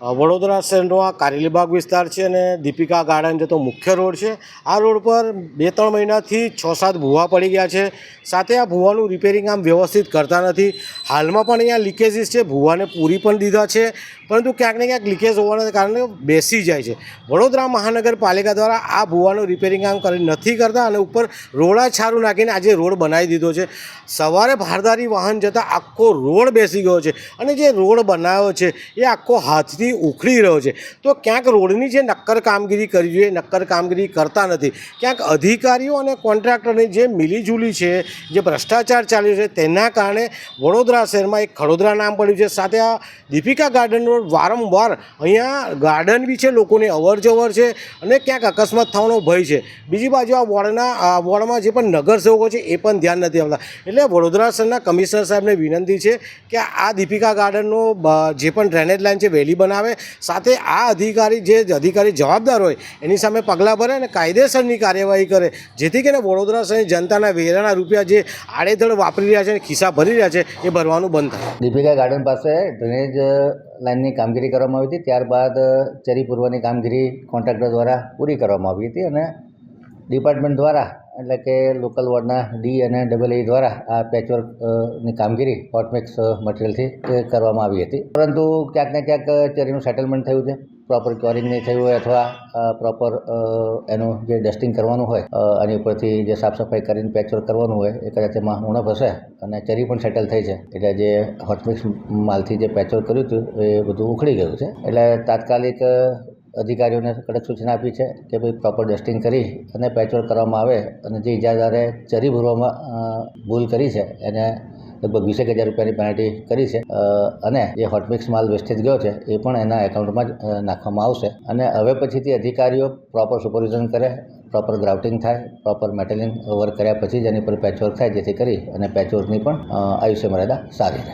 વડોદરા શહેરનો આ કારેલીબાગ વિસ્તાર છે અને દીપિકા ગાર્ડન જતો મુખ્ય રોડ છે, આ રોડ પર બે ત્રણ મહિનાથી છ સાત ભૂવા પડી ગયા છે. સાથે આ ભૂવાનું રિપેરિંગ આમ વ્યવસ્થિત કરતા નથી. હાલમાં પણ અહીંયા લીકેજીસ છે, ભૂવાને પૂરી પણ દીધા છે, પરંતુ ક્યાંક ને ક્યાંક લીકેજ હોવાના કારણે બેસી જાય છે. વડોદરા મહાનગરપાલિકા દ્વારા આ ભૂવાનું રિપેરિંગ કામ કરી નથી કરતા અને ઉપર રોડા છારું નાખીને આજે રોડ બનાવી દીધો છે. સવારે ભારદારી વાહન જતાં આખો રોડ બેસી ગયો છે અને જે રોડ બનાવ્યો છે, એ આખો હાથથી ઉખડી રહ્યો છે. તો ક્યાંક રોડની જે નક્કર કામગીરી કરવી જોઈએ, નક્કર કામગીરી કરતા નથી. ક્યાંક અધિકારીઓ અને કોન્ટ્રાક્ટરની જે મિલીજુલી છે, જે ભ્રષ્ટાચાર ચાલ્યો છે, તેના કારણે વડોદરા શહેરમાં એક ખડોદરા નામ પડ્યું છે. સાથે આ દીપિકા ગાર્ડન રોડ વારંવાર અહીંયા ગાર્ડન બી છે, લોકોની અવરજવર છે અને ક્યાંક અકસ્માત થવાનો ભય છે. બીજી બાજુ આ વોર્ડના વોર્ડમાં જે પણ નગરસેવકો છે, એ પણ ધ્યાન નથી આવતા એટલે વડોદરા શહેરના કમિશનર સાહેબને વિનંતી છે કે આ દીપિકા ગાર્ડનનો જે પણ ડ્રેનેજ લાઇન છે, વહેલી બનાવે. સાથે આ અધિકારી જે અધિકારી જવાબદાર હોય, એની સામે પગલાં ભરે અને કાયદેસરની કાર્યવાહી કરે. જેથી કરીને વડોદરા સહિત જનતાના વેરાના રૂપિયા જે આડેધડ વાપરી રહ્યા છે અને ખિસ્સા ભરી રહ્યા છે, એ ભરવાનું બંધ થાય. દીપિકા ગાર્ડન પાસે ડ્રેનેજ લાઇનની કામગીરી કરવામાં આવી હતી. ત્યારબાદ ચેરી પૂર્વની કામગીરી કોન્ટ્રાક્ટર દ્વારા પૂરી કરવામાં આવી હતી અને ડિપાર્ટમેન્ટ દ્વારા એટલે કે લોકલ વોર્ડના ડી અને ડબલ એ દ્વારા આ પેચવર્કની કામગીરી હોટમિક્સ મટીરિયલથી કરવામાં આવી હતી. પરંતુ ક્યાંક ને ક્યાંક ચેરીનું સેટલમેન્ટ થયું છે. પ્રોપર ક્યોરિંગ નહીં થયું હોય અથવા પ્રોપર એનું જે ડસ્ટિંગ કરવાનું હોય એની ઉપરથી જે સાફ સફાઈ કરીને પેચવર્ક કરવાનું હોય, એ કદાચ એમાં ઉણપ હશે અને ચરી પણ સેટલ થઈ છે. એટલે જે હોટમિક્સ માલથી જે પેચવર્ક કર્યું હતું, એ બધું ઉખડી ગયું છે. એટલે તાત્કાલિક અધિકારીઓને કડક સૂચના આપી છે કે ભાઈ પ્રોપર ડસ્ટિંગ કરી અને પેચવર્ક કરવામાં આવે અને જે ઇજાદારે ચરી ભરવામાં ભૂલ કરી છે, એને લગભગ વીસેક હજાર રૂપિયાની પેનલ્ટી કરી છે અને જે હોટમિક્સ માલ વેસ્ટેજ ગયો છે, એ પણ એના એકાઉન્ટમાં જ નાખવામાં આવશે. અને હવે પછીથી અધિકારીઓ પ્રોપર સુપરવિઝન કરે પ્રોપર ગ્રાઉટિંગ થાય પ્રોપર મેટેલિંગ વર્ક કર્યા પછી જ એની પર પેચવર્ક થાય, જેથી કરી અને પેચવર્કની પણ આયુષ્ય મર્યાદા સારી રહે.